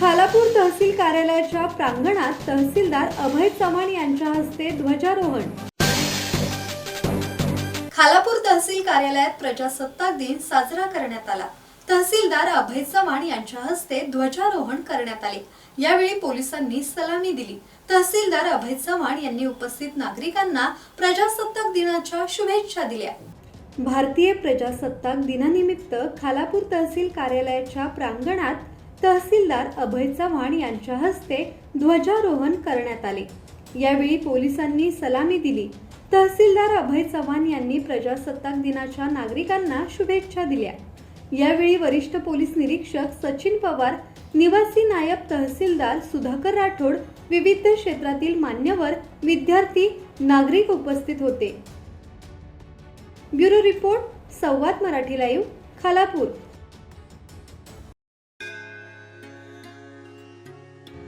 खालापूर तहसील कार्यालयाच्या प्रांगणात तहसीलदार अभय चव्हाण यांच्या हस्ते ध्वजारोहण. खालापूर तहसील कार्यालयात प्रजासत्ताक दिन साजरा करण्यात आला. तहसीलदार अभय चव्हाण यांच्या हस्ते ध्वजारोहण करण्यात आले. यावेळी पोलिसांनी सलामी दिली. तहसीलदार अभय चव्हाण यांनी उपस्थित नागरिकांना प्रजासत्ताक दिनाच्या शुभेच्छा दिल्या. भारतीय प्रजासत्ताक दिनानिमित्त खालापूर तहसील कार्यालयाच्या प्रांगणात तहसीलदार अभय चव्हाण यांच्या हस्ते ध्वजारोहण करण्यात आले. यावेळी पोलिसांनी सलामी दिली. तहसीलदार अभय चव्हाण यांनी प्रजासत्ताक दिनाच्या नागरिकांना शुभेच्छा दिल्या. यावेळी वरिष्ठ पोलीस निरीक्षक सचिन पवार निवासी नायब तहसीलदार सुधाकर राठोड विविध क्षेत्रातील मान्यवर विद्यार्थी नागरिक उपस्थित होते. ब्युरो रिपोर्ट संवाद मराठी लाईव्ह खालापूर.